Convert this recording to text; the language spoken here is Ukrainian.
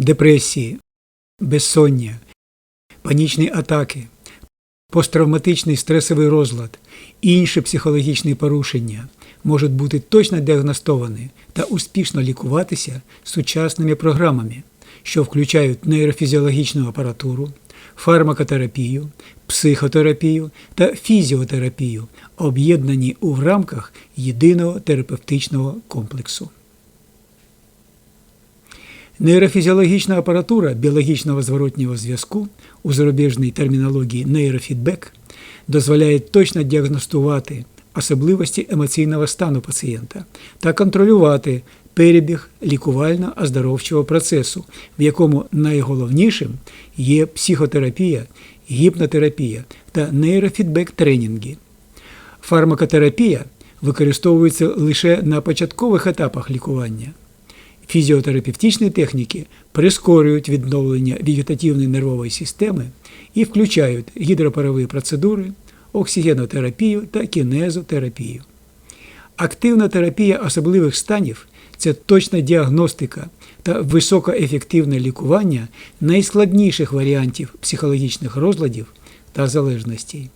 депресії, безсоння, панічні атаки, посттравматичний стресовий розлад, інші психологічні порушення можуть бути точно діагностовані та успішно лікуватися сучасними програмами, що включають нейрофізіологічну апаратуру, фармакотерапію, психотерапію та фізіотерапію, об'єднані у рамках єдиного терапевтичного комплексу. Нейрофізіологічна апаратура біологічного зворотнього зв'язку у зарубіжній термінології нейрофідбек дозволяє точно діагностувати особливості емоційного стану пацієнта та контролювати перебіг лікувально-оздоровчого процесу, в якому найголовнішим є психотерапія, гіпнотерапія та нейрофідбек-тренінги. Фармакотерапія використовується лише на початкових етапах лікування. Фізіотерапевтичні техніки прискорюють відновлення вегетативної нервової системи і включають гідропарові процедури, оксигенотерапію та кінезотерапію. Активна терапія особливих станів це точна діагностика та високоефективне лікування найскладніших варіантів психологічних розладів та залежностей.